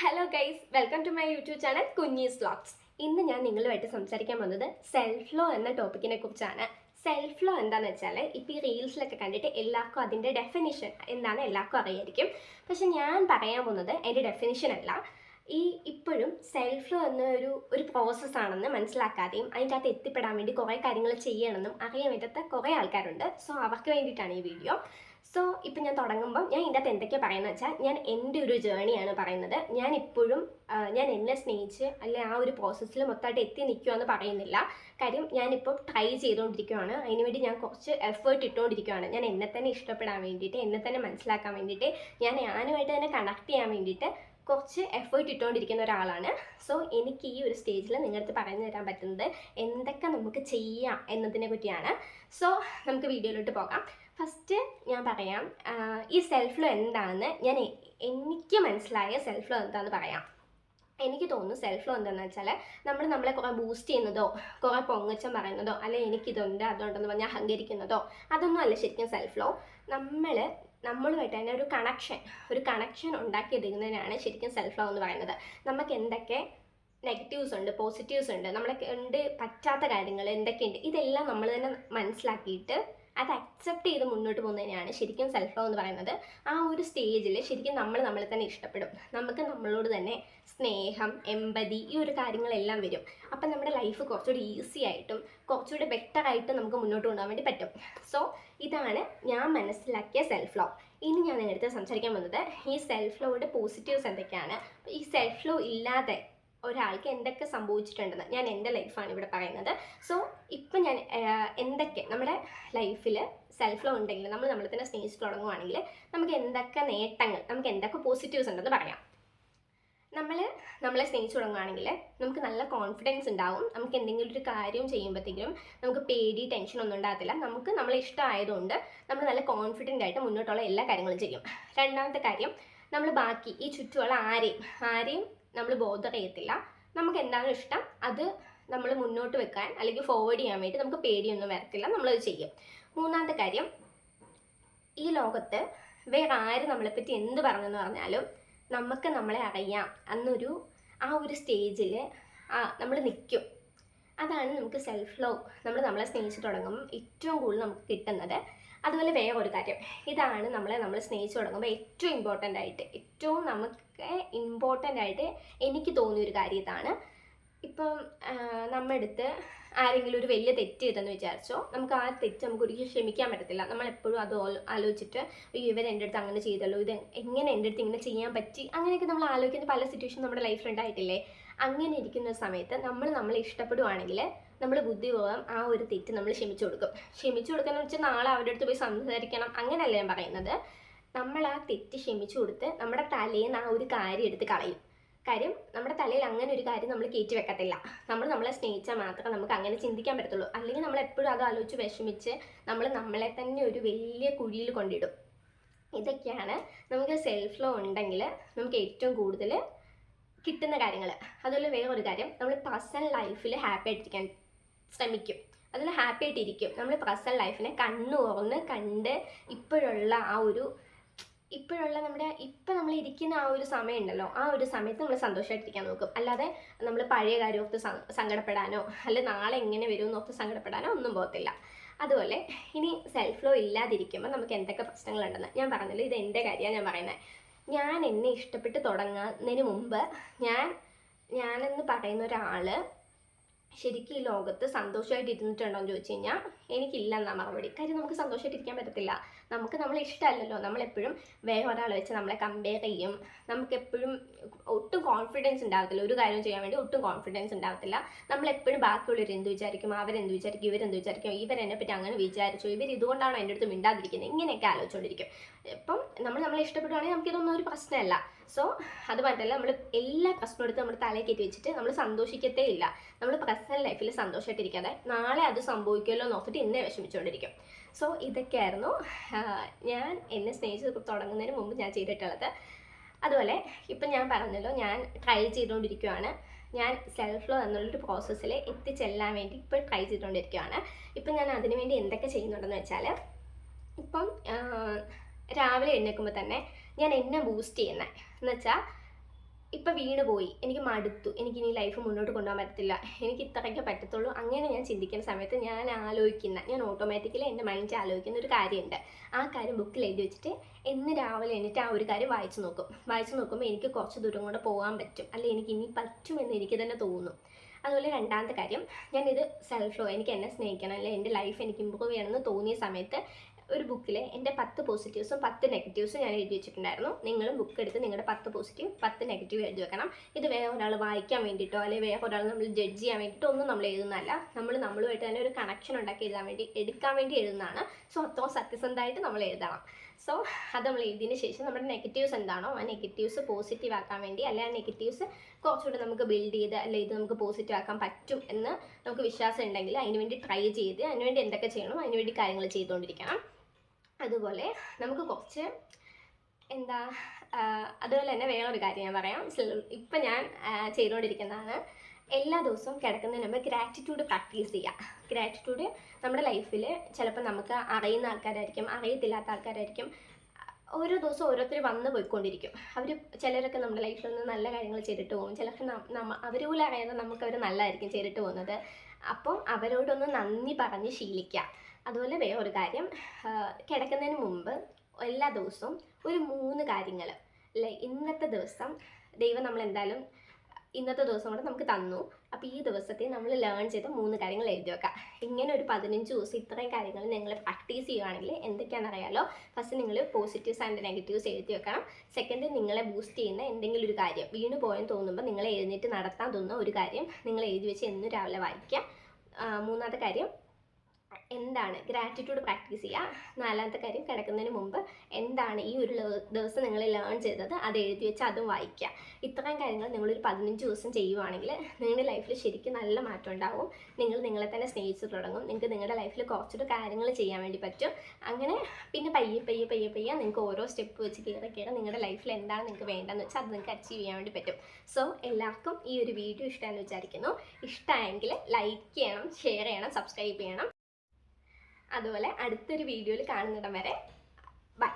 Hello guys welcome to my YouTube channel കുഞ്ഞീസ് vlogs ഇന്ന് ഞാൻ നിങ്ങളുമായിട്ട് സംസാരിക്കാൻ വന്നത് സെൽഫ് ലോ എന്ന ടോപ്പിക്കിനെ കുറിച്ചാണ്. സെൽഫ് ലോ എന്താണെന്ന് വെച്ചാൽ ഇപ്പോൾ ഈ റീൽസിലൊക്കെ കണ്ടിട്ട് എല്ലാവർക്കും അതിന്റെ ഡെഫിനിഷൻ എന്താണ് എല്ലാവർക്കും അറിയായിരിക്കും. പക്ഷെ ഞാൻ പറയാൻ പോകുന്നത് എന്റെ ഡെഫിനിഷൻ അല്ല. ഈ ഇപ്പോഴും സെൽഫ് ലോ എന്നൊരു ഒരു പ്രോസസ്സാണെന്ന് മനസ്സിലാക്കാതെയും അതിന്റെ അകത്ത് എത്തിപ്പെടാൻ വേണ്ടി കുറേ കാര്യങ്ങൾ ചെയ്യണമെന്നും അറിയാൻ പറ്റാത്ത കുറേ ആൾക്കാരുണ്ട്. സോ അവർക്ക് വേണ്ടിയിട്ടാണ് ഈ വീഡിയോ സോ ഇപ്പം ഞാൻ തുടങ്ങുമ്പോൾ ഞാൻ ഇതിന്റെ അകത്ത് എന്തൊക്കെയാണ് പറയുന്നത് വെച്ചാൽ ഞാൻ എന്റെ ഒരു ജേണിയാണ് പറയുന്നത്. ഞാൻ ഇപ്പോഴും ഞാൻ എന്നെ സ്നേഹിച്ച് അല്ലെ ആ ഒരു പ്രോസസ്സിൽ മൊത്തമായിട്ട് എത്തി നിൽക്കുമെന്ന് പറയുന്നില്ല. കാര്യം ഞാനിപ്പോൾ ട്രൈ ചെയ്തുകൊണ്ടിരിക്കുകയാണ് അതിനുവേണ്ടി ഞാൻ കുറച്ച് എഫേർട്ട് ഇട്ടുകൊണ്ടിരിക്കുകയാണ് ഞാൻ എന്നെ തന്നെ ഇഷ്ടപ്പെടാൻ വേണ്ടിയിട്ട് എന്നെ തന്നെ മനസ്സിലാക്കാൻ വേണ്ടിയിട്ട് ഞാൻ ഞാനുമായിട്ട് തന്നെ കണക്ട് ചെയ്യാൻ വേണ്ടിയിട്ട് കുറച്ച് എഫേർട്ട് ഇട്ടുകൊണ്ടിരിക്കുന്ന ഒരാളാണ്. സോ എനിക്ക് ഈ ഒരു സ്റ്റേജിൽ നിങ്ങളടുത്ത് പറഞ്ഞു തരാൻ പറ്റുന്നത് എന്തൊക്കെ നമുക്ക് ചെയ്യാം എന്നതിനെ പറ്റിയാണ്. സോ നമുക്ക് വീഡിയോയിലോട്ട് പോകാം. ഫസ്റ്റ് ഞാൻ പറയാം ഈ സെൽഫ് ലോ എന്താണെന്ന് ഞാൻ എനിക്ക് മനസ്സിലായ സെൽഫ് ലോ എന്താണെന്ന് പറയാം. എനിക്ക് തോന്നുന്നു സെൽഫ് ലോ എന്താണെന്ന് വെച്ചാൽ നമ്മൾ നമ്മളെ കുറേ ബൂസ്റ്റ് ചെയ്യുന്നതോ കുറേ പൊങ്ങച്ചം പറയുന്നതോ അല്ലെ എനിക്കിതുണ്ട് അതുണ്ടെന്ന് പറഞ്ഞാൽ അഹങ്കരിക്കുന്നതോ അതൊന്നും അല്ല ശരിക്കും സെൽഫ് ലോ നമ്മൾ നമ്മളുമായിട്ട് തന്നെ ഒരു കണക്ഷൻ ഒരു കണക്ഷൻ ഉണ്ടാക്കിയെടുക്കുന്നതിനാണ് ശരിക്കും സെൽഫ് ലോ എന്ന് പറയുന്നത്. നമുക്ക് എന്തൊക്കെ നെഗറ്റീവ്സ് ഉണ്ട് പോസിറ്റീവ്സ് ഉണ്ട് നമ്മളെ ഉണ്ട് പറ്റാത്ത കാര്യങ്ങൾ എന്തൊക്കെയുണ്ട് ഇതെല്ലാം നമ്മൾ തന്നെ മനസ്സിലാക്കിയിട്ട് അത് അക്സെപ്റ്റ് ചെയ്ത് മുന്നോട്ട് പോകുന്നതിനാണ് ശരിക്കും സെൽഫ് ലവ് എന്ന് പറയുന്നത്. ആ ഒരു സ്റ്റേജിൽ ശരിക്കും നമ്മൾ നമ്മളെ തന്നെ ഇഷ്ടപ്പെടും. നമുക്ക് നമ്മളോട് തന്നെ സ്നേഹം എമ്പതി ഈ ഒരു കാര്യങ്ങളെല്ലാം വരും. അപ്പം നമ്മുടെ ലൈഫ് കുറച്ചുകൂടി ഈസി ആയിട്ടും കുറച്ചുകൂടി ബെറ്റർ ആയിട്ട് നമുക്ക് മുന്നോട്ട് കൊണ്ടുപോകാൻ വേണ്ടി പറ്റും. സോ ഇതാണ് ഞാൻ മനസ്സിലാക്കിയ സെൽഫ് ലവ് ഇനി ഞാൻ നേരത്തെ സംസാരിക്കാൻ വന്നത് ഈ സെൽഫ് ലോയുടെ പോസിറ്റീവ്സ് എന്തൊക്കെയാണ്? ഈ സെൽഫ് ലോ ഇല്ലാതെ ഒരാൾക്ക് എന്തൊക്കെ സംഭവിച്ചിട്ടുണ്ടെന്ന് ഞാൻ എന്റെ ലൈഫാണ് ഇവിടെ പറയുന്നത്. സോ ഇപ്പം ഞാൻ എന്തൊക്കെ നമ്മുടെ ലൈഫിൽ സെൽഫ് ലോ ഉണ്ടെങ്കിൽ നമ്മൾ നമ്മളെ തന്നെ സ്നേഹിച്ച് തുടങ്ങുവാണെങ്കിൽ നമുക്ക് എന്തൊക്കെ നേട്ടങ്ങൾ നമുക്ക് എന്തൊക്കെ പോസിറ്റീവ്സ് ഉണ്ടെന്ന് പറയാം. നമ്മൾ നമ്മളെ സ്നേഹിച്ച് തുടങ്ങുകയാണെങ്കിൽ നമുക്ക് നല്ല കോൺഫിഡൻസ് ഉണ്ടാവും. നമുക്ക് എന്തെങ്കിലും ഒരു കാര്യം ചെയ്യുമ്പോഴത്തേക്കും നമുക്ക് പേടി ടെൻഷൻ ഒന്നും ഉണ്ടാകത്തില്ല. നമുക്ക് നമ്മളെ ഇഷ്ടമായതുകൊണ്ട് നമ്മൾ നല്ല കോൺഫിഡന്റ് ആയിട്ട് മുന്നോട്ടുള്ള എല്ലാ കാര്യങ്ങളും ചെയ്യും. രണ്ടാമത്തെ കാര്യം നമ്മൾ ബാക്കി ഈ ചുറ്റുമുള്ള ആരെയും ആരെയും നമ്മൾ ബോധർ ചെയ്യത്തില്ല. നമുക്ക് എന്താണ് ഇഷ്ടം? അത് നമ്മൾ മുന്നോട്ട് വെക്കാൻ അല്ലെങ്കിൽ ഫോർവേഡ് ചെയ്യാൻ വേണ്ടി നമുക്ക് പേടിയൊന്നും വരത്തില്ല. നമ്മളത് ചെയ്യും. മൂന്നാമത്തെ കാര്യം ഈ ലോകത്ത് വേറെ ആര് നമ്മളെപ്പറ്റി എന്ത് പറഞ്ഞെന്ന് പറഞ്ഞാലും നമുക്ക് നമ്മളെ അറിയാം. എന്നൊരു ആ ഒരു സ്റ്റേജിൽ നമ്മൾ നിൽക്കും അതാണ് നമുക്ക് സെൽഫ് ലവ് നമ്മൾ നമ്മളെ സ്നേഹിച്ച് തുടങ്ങുമ്പോൾ ഏറ്റവും കൂടുതൽ നമുക്ക് കിട്ടുന്നത്. അതുപോലെ വേറെ ഒരു കാര്യം ഇതാണ് നമ്മളെ നമ്മൾ സ്നേഹിച്ച് തുടങ്ങുമ്പോൾ ഏറ്റവും ഇമ്പോർട്ടന്റ് ആയിട്ട്. ഏറ്റവും നമുക്ക് ഇമ്പോർട്ടന്റ് ആയിട്ട് എനിക്ക് തോന്നിയ ഒരു കാര്യം ഇതാണ്. ഇപ്പം നമ്മുടെ അടുത്ത് ആരെങ്കിലും ഒരു വലിയ തെറ്റ് ചെയ്തെന്ന് വിചാരിച്ചോ നമുക്ക് ആ തെറ്റ് നമുക്ക് ഒരിക്കലും ക്ഷമിക്കാൻ പറ്റത്തില്ല. നമ്മൾ എപ്പോഴും അത് ആലോചിച്ചിട്ട് അയ്യോ ഇവർ എന്റെ അടുത്ത് അങ്ങനെ ചെയ്തല്ലോ ഇത് എങ്ങനെ എന്റെ അടുത്ത് ഇങ്ങനെ ചെയ്യാൻ പറ്റി? അങ്ങനെയൊക്കെ നമ്മൾ ആലോചിക്കുന്ന പല സിറ്റുവേഷൻ നമ്മുടെ ലൈഫിൽ ഉണ്ടായിട്ടില്ലേ? അങ്ങനെ ഇരിക്കുന്ന സമയത്ത് നമ്മൾ നമ്മളെ ഇഷ്ടപ്പെടുവാണെങ്കിൽ നമ്മൾ ബുദ്ധിപൂർവം ആ ഒരു തെറ്റ് നമ്മൾ ക്ഷമിച്ചു കൊടുക്കും. ക്ഷമിച്ചു കൊടുക്കുക എന്ന് വെച്ചാൽ നാളെ അവരുടെ അടുത്ത് പോയി സംസാരിക്കണം. അങ്ങനെയല്ല ഞാൻ പറയുന്നത്. നമ്മൾ ആ തെറ്റ് ക്ഷമിച്ചു കൊടുത്ത് നമ്മുടെ തലേന്ന് ആ ഒരു കാര്യം എടുത്ത് കളയും. കാര്യം നമ്മുടെ തലയിൽ അങ്ങനെ ഒരു കാര്യം നമ്മൾ കയറ്റി വെക്കത്തില്ല. നമ്മൾ നമ്മളെ സ്നേഹിച്ചാൽ മാത്രമേ നമുക്ക് അങ്ങനെ ചിന്തിക്കാൻ പറ്റത്തുള്ളൂ. അല്ലെങ്കിൽ നമ്മൾ എപ്പോഴും അത് ആലോചിച്ച് വിഷമിച്ച് നമ്മൾ നമ്മളെ തന്നെ ഒരു വലിയ കുഴിയിൽ കൊണ്ടിടും. ഇതൊക്കെയാണ് നമുക്ക് സെൽഫ് ലോ ഉണ്ടെങ്കിൽ നമുക്ക് ഏറ്റവും കൂടുതൽ കിട്ടുന്ന കാര്യങ്ങൾ. അതുപോലെ വേറെ ഒരു കാര്യം നമ്മൾ പേഴ്സണൽ ലൈഫിൽ ഹാപ്പി ആയിട്ടിരിക്കാൻ ശ്രമിക്കും. അതിൽ ഹാപ്പി ആയിട്ടിരിക്കും. നമ്മൾ പേഴ്സണൽ ലൈഫിനെ കണ്ണു ഓർന്ന് കണ്ട് ഇപ്പോഴുള്ള ആ ഒരു ഇപ്പോഴുള്ള നമ്മുടെ ഇപ്പം നമ്മൾ ഇരിക്കുന്ന ആ ഒരു സമയം ഉണ്ടല്ലോ ആ ഒരു സമയത്ത് നമ്മൾ സന്തോഷമായിട്ടിരിക്കാൻ നോക്കും. അല്ലാതെ നമ്മൾ പഴയ കാര്യം സങ്കടപ്പെടാനോ അല്ലെ നാളെ എങ്ങനെ വരും എന്നൊക്കെ സങ്കടപ്പെടാനോ ഒന്നും പോകത്തില്ല. അതുപോലെ ഇനി സെൽഫ് ലോ ഇല്ലാതിരിക്കുമ്പോൾ നമുക്ക് എന്തൊക്കെ പ്രശ്നങ്ങളുണ്ടെന്ന്. ഞാൻ പറഞ്ഞല്ലോ ഇത് എന്റെ കാര്യമാണ് ഞാൻ പറയുന്നത് ഞാൻ എന്നെ ഇഷ്ടപ്പെട്ട് തുടങ്ങുന്നതിന് മുമ്പ് ഞാൻ ഞാനെന്ന് പറയുന്ന ഒരാൾ ശരിക്കും ഈ ലോകത്ത് സന്തോഷമായിട്ട് ഇരുന്നിട്ടുണ്ടോ എന്ന് ചോദിച്ചു കഴിഞ്ഞാൽ എനിക്കില്ല എന്നാ മറുപടി. കാര്യം നമുക്ക് സന്തോഷമായിട്ട് ഇരിക്കാൻ പറ്റത്തില്ല. നമുക്ക് നമ്മളെ ഇഷ്ടമല്ലല്ലോ. നമ്മളെപ്പോഴും വേറെ ഒരാളെ വെച്ച് നമ്മളെ കമ്പയർ ചെയ്യും. നമുക്കെപ്പോഴും ഒട്ടും കോൺഫിഡൻസ് ഉണ്ടാകത്തില്ല ഒരു കാര്യം ചെയ്യാൻ വേണ്ടി ഒട്ടും കോൺഫിഡൻസ് ഉണ്ടാകത്തില്ല നമ്മളെപ്പോഴും ബാക്കിയുള്ളവർ എന്ത് വിചാരിക്കും? അവരെന്ത് വിചാരിക്കും? ഇവരെന്ത് വിചാരിക്കും? ഇവരെന്നെ പറ്റി അങ്ങനെ വിചാരിച്ചു? ഇവർ ഇതുകൊണ്ടാണോ എന്റെ അടുത്ത് മിണ്ടാതിരിക്കുന്നത് ഇങ്ങനെയൊക്കെ ആലോചിച്ചുകൊണ്ടിരിക്കും ഇപ്പം നമ്മൾ നമ്മളെ ഇഷ്ടപ്പെടുവാണെങ്കിൽ നമുക്കിതൊന്നും ഒരു പ്രശ്നമല്ല. സോ അത് മാത്രമല്ല നമ്മൾ എല്ലാ പ്രശ്നവും എടുത്ത് നമ്മുടെ തലയിൽ കയറ്റി വെച്ചിട്ട് നമ്മൾ സന്തോഷിക്കത്തേ ഇല്ല. നമ്മൾ പേഴ്സണൽ ലൈഫിൽ സന്തോഷമായിട്ടിരിക്കാതെ നാളെ അത് സംഭവിക്കുമല്ലോ ഓർത്തിട്ട് ഇന്നേ വിഷമിച്ചുകൊണ്ടിരിക്കും സോ ഇതൊക്കെയായിരുന്നു. ഞാൻ എന്നെ സ്നേഹിച്ച് തുടങ്ങുന്നതിന് മുമ്പ് ഞാൻ ചെയ്തിട്ടുള്ളത്. അതുപോലെ ഇപ്പം ഞാൻ പറഞ്ഞല്ലോ ഞാൻ ട്രൈ ചെയ്തുകൊണ്ടിരിക്കുകയാണ് ഞാൻ സെൽഫ് ലോ എന്നുള്ളൊരു പ്രോസസ്സിൽ എത്തിച്ചെല്ലാൻ വേണ്ടി ഇപ്പോൾ ട്രൈ ചെയ്തുകൊണ്ടിരിക്കുകയാണ് ഇപ്പം ഞാൻ അതിനു വേണ്ടി എന്തൊക്കെ ചെയ്യുന്നുണ്ടെന്ന് വെച്ചാൽ ഇപ്പം രാവിലെ എഴുന്നേൽക്കുമ്പോൾ തന്നെ ഞാൻ എന്നെ ബൂസ്റ്റ് ചെയ്യുന്നത് എന്ന് വെച്ചാൽ ഇപ്പം വീണുപോയി എനിക്ക് മടുത്തു. എനിക്ക് ഇനി ലൈഫ് മുന്നോട്ട് കൊണ്ടുപോകാൻ പറ്റത്തില്ല. എനിക്ക് ഇത്രയൊക്കെ പറ്റത്തുള്ളൂ. അങ്ങനെ ഞാൻ ചിന്തിക്കുന്ന സമയത്ത് ഞാൻ ആലോചിക്കുന്ന ഞാൻ ഓട്ടോമാറ്റിക്കലി എന്റെ മൈൻഡിൽ ആലോചിക്കുന്ന ഒരു കാര്യമുണ്ട്. ആ കാര്യം ബുക്കിൽ എഴുതി വെച്ചിട്ട് എന്ന് രാവിലെ എന്നിട്ട് ആ ഒരു കാര്യം വായിച്ചു നോക്കും. വായിച്ചു നോക്കുമ്പോൾ എനിക്ക് കുറച്ച് ദൂരം കൂടെ പോകാൻ പറ്റും. അല്ലെ എനിക്ക് ഇനി പറ്റുമെന്ന് എനിക്ക് തന്നെ തോന്നും. അതുപോലെ രണ്ടാമത്തെ കാര്യം ഞാനിത് സെൽഫ് എനിക്ക് എന്നെ സ്നേഹിക്കണം. അല്ലെങ്കിൽ എന്റെ ലൈഫ് എനിക്ക് ഇമ്പ്രൂവ് ചെയ്യണമെന്ന് തോന്നിയ സമയത്ത് ഒരു ബുക്കിലെ എന്റെ പത്ത് പോസിറ്റീവ്സും പത്ത് നെഗറ്റീവ്സും ഞാൻ എഴുതി വെച്ചിട്ടുണ്ടായിരുന്നു. നിങ്ങളും ബുക്ക് എടുത്ത് നിങ്ങളുടെ പത്ത് പോസിറ്റീവ് പത്ത് നെഗറ്റീവ് എഴുതി വെക്കണം. ഇത് വേറെ ഒരാൾ വായിക്കാൻ വേണ്ടിയിട്ടോ അല്ലെങ്കിൽ വേറെ ഒരാൾ നമ്മൾ ജഡ്ജ് ചെയ്യാൻ വേണ്ടിയിട്ടോ ഒന്നും നമ്മൾ എഴുതുന്നതല്ല. നമ്മൾ നമ്മളുമായിട്ട് തന്നെ ഒരു കണക്ഷൻ ഉണ്ടാക്കി എഴുതാൻ വേണ്ടി എടുക്കാൻ വേണ്ടി എഴുതുന്നതാണ്. സോ അത്രയും സത്യസന്ധമായിട്ട് നമ്മൾ എഴുതണം. സോ അത് നമ്മൾ എഴുതിയതിന് ശേഷം നമ്മുടെ നെഗറ്റീവ്സ് എന്താണോ ആ നെഗറ്റീവ്സ് പോസിറ്റീവ് ആക്കാൻ വേണ്ടി അല്ലെങ്കിൽ ആ നെഗറ്റീവ്സ് കുറച്ചുകൂടെ നമുക്ക് ബിൽഡ് ചെയ്ത് അല്ലെ ഇത് നമുക്ക് പോസിറ്റീവ് ആക്കാൻ പറ്റും എന്ന് നമുക്ക് വിശ്വാസം ഉണ്ടെങ്കിൽ അതിനുവേണ്ടി ട്രൈ ചെയ്ത് അതിനുവേണ്ടി എന്തൊക്കെ ചെയ്യണം അതിനുവേണ്ടി കാര്യങ്ങൾ ചെയ്തുകൊണ്ടിരിക്കണം. അതുപോലെ നമുക്ക് കുറച്ച് എന്താ അതുപോലെ തന്നെ വേറൊരു കാര്യം ഞാൻ പറയാം. ഇപ്പം ഞാൻ ചെയ്തുകൊണ്ടിരിക്കുന്നതാണ് എല്ലാ ദിവസവും കിടക്കുന്നതിന് മുമ്പ് ഗ്രാറ്റിറ്റ്യൂഡ് പ്രാക്ടീസ് ചെയ്യുക ഗ്രാറ്റിറ്റ്യൂഡ് നമ്മുടെ ലൈഫിൽ ചിലപ്പോൾ നമുക്ക് അറിയുന്ന ആൾക്കാരായിരിക്കും അറിയത്തില്ലാത്ത ആൾക്കാരായിരിക്കും. ഓരോ ദിവസവും ഓരോരുത്തർ വന്നു പോയിക്കൊണ്ടിരിക്കും. അവർ ചിലരൊക്കെ നമ്മുടെ ലൈഫിൽ നിന്ന് നല്ല കാര്യങ്ങൾ ചെയ്തിട്ട് പോകും. ചിലർക്ക് നമ്മ അവർ പോലും അറിയാതെ നമുക്ക് അവർ നല്ലതായിരിക്കും ചെയ്തിട്ട് പോകുന്നത്. അപ്പം അവരോടൊന്ന് നന്ദി പറഞ്ഞ് ശീലിക്കുക അതുപോലെ വേറൊരു കാര്യം കിടക്കുന്നതിന് മുമ്പ് എല്ലാ ദിവസവും ഒരു മൂന്ന് കാര്യങ്ങൾ അല്ലെ ഇന്നത്തെ ദിവസം ദൈവം നമ്മൾ എന്തായാലും ഇന്നത്തെ ദിവസം കൂടെ നമുക്ക് തന്നു. അപ്പോൾ ഈ ദിവസത്തെ നമ്മൾ ലേൺ ചെയ്ത മൂന്ന് കാര്യങ്ങൾ എഴുതി വെക്കാം. ഇങ്ങനെ ഒരു പതിനഞ്ച് ദിവസം ഇത്രയും കാര്യങ്ങൾ നിങ്ങൾ പ്രാക്ടീസ് ചെയ്യുകയാണെങ്കിൽ എന്തൊക്കെയാണെന്ന് അറിയാലോ? ഫസ്റ്റ് നിങ്ങൾ പോസിറ്റീവ്സ് ആൻഡ് നെഗറ്റീവ്സ് എഴുതി വെക്കണം. സെക്കൻഡ് നിങ്ങളെ ബൂസ്റ്റ് ചെയ്യുന്ന എന്തെങ്കിലും ഒരു കാര്യം. വീണ് പോയെന്ന് തോന്നുമ്പോൾ നിങ്ങൾ എഴുന്നേറ്റ് നടത്താൻ തോന്നുന്ന ഒരു കാര്യം നിങ്ങൾ എഴുതി വെച്ച് എന്നും രാവിലെ വായിക്കുക മൂന്നാമത്തെ കാര്യം എന്താണ് ഗ്രാറ്റിറ്റ്യൂഡ് പ്രാക്ടീസ് ചെയ്യുക? നാലാമത്തെ കാര്യം കിടക്കുന്നതിന് മുമ്പ് എന്താണ് ഈ ഒരു ദിവസം നിങ്ങൾ ലേൺ ചെയ്തത്? അത് എഴുതി വെച്ച് അതും വായിക്കുക. ഇത്രയും കാര്യങ്ങൾ നിങ്ങളൊരു പതിനഞ്ച് ദിവസം ചെയ്യുവാണെങ്കിൽ നിങ്ങളുടെ ലൈഫിൽ ശരിക്കും നല്ല മാറ്റം ഉണ്ടാവും. നിങ്ങൾ നിങ്ങളെ തന്നെ സ്നേഹിച്ചു തുടങ്ങും. നിങ്ങൾക്ക് നിങ്ങളുടെ ലൈഫിൽ കുറച്ചൊരു കാര്യങ്ങൾ ചെയ്യാൻ വേണ്ടി പറ്റും. അങ്ങനെ പിന്നെ പയ്യെ പയ്യെ പയ്യെ പയ്യെ നിങ്ങൾക്ക് ഓരോ സ്റ്റെപ്പ് വെച്ച് കയറി കയറി നിങ്ങളുടെ ലൈഫിൽ എന്താണ് നിങ്ങൾക്ക് വേണ്ടതെന്ന് വെച്ചാൽ അത് നിങ്ങൾക്ക് അച്ചീവ് ചെയ്യാൻ വേണ്ടി പറ്റും. സോ എല്ലാവർക്കും ഈ ഒരു വീഡിയോ ഇഷ്ടമെന്ന് വിചാരിക്കുന്നു. ഇഷ്ടമായെങ്കിൽ ലൈക്ക് ചെയ്യണം ഷെയർ ചെയ്യണം സബ്സ്ക്രൈബ് ചെയ്യണം. അതുപോലെ അടുത്തൊരു വീഡിയോയിൽ കാണുന്നിടം വരെ ബൈ